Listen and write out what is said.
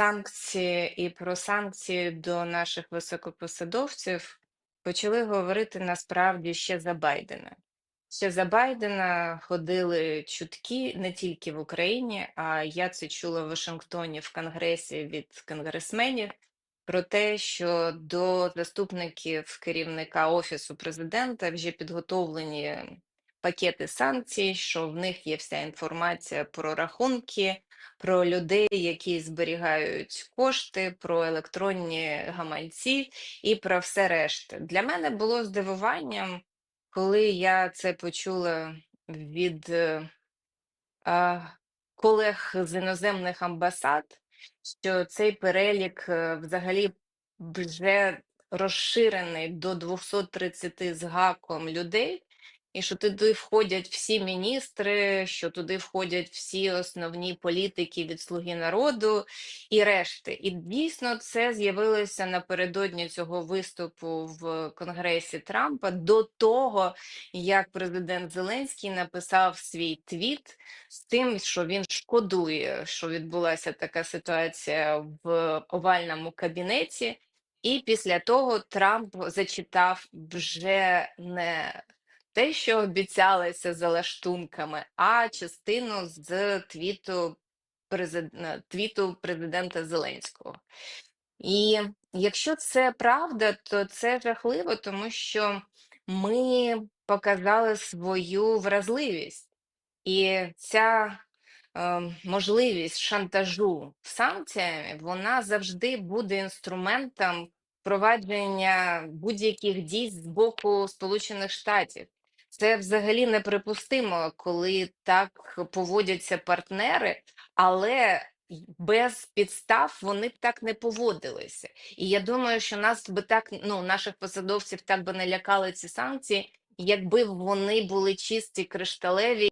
санкції і про санкції до наших високопосадовців почали говорити насправді ще за Байдена. Ще за Байдена ходили чутки не тільки в Україні, а я це чула в Вашингтоні в Конгресі від конгресменів про те, що до заступників керівника Офісу президента вже підготовлені пакети санкцій, що в них є вся інформація про рахунки, про людей, які зберігають кошти, про електронні гаманці і про все решта. Для мене було здивуванням, коли я це почула від е, а, колег з іноземних амбасад, що цей перелік е, взагалі вже розширений до 230 з гаком людей, і що туди входять всі міністри, що туди входять всі основні політики від Слуги народу і решти. І дійсно це з'явилося напередодні цього виступу в Конгресі Трампа до того, як президент Зеленський написав свій твіт з тим, що він шкодує, що відбулася така ситуація в овальному кабінеті. І після того Трамп зачитав вже не те, що обіцялося за лаштунками, а частину з твіту, президента, твіту президента Зеленського. І якщо це правда, то це жахливо, тому що ми показали свою вразливість. І ця е, можливість шантажу санкціями, вона завжди буде інструментом впровадження будь-яких дій з боку Сполучених Штатів. Це взагалі неприпустимо, коли так поводяться партнери, але без підстав вони б так не поводилися. І я думаю, що нас би так, ну, наших посадовців так би не лякали ці санкції, якби вони були чисті, кришталеві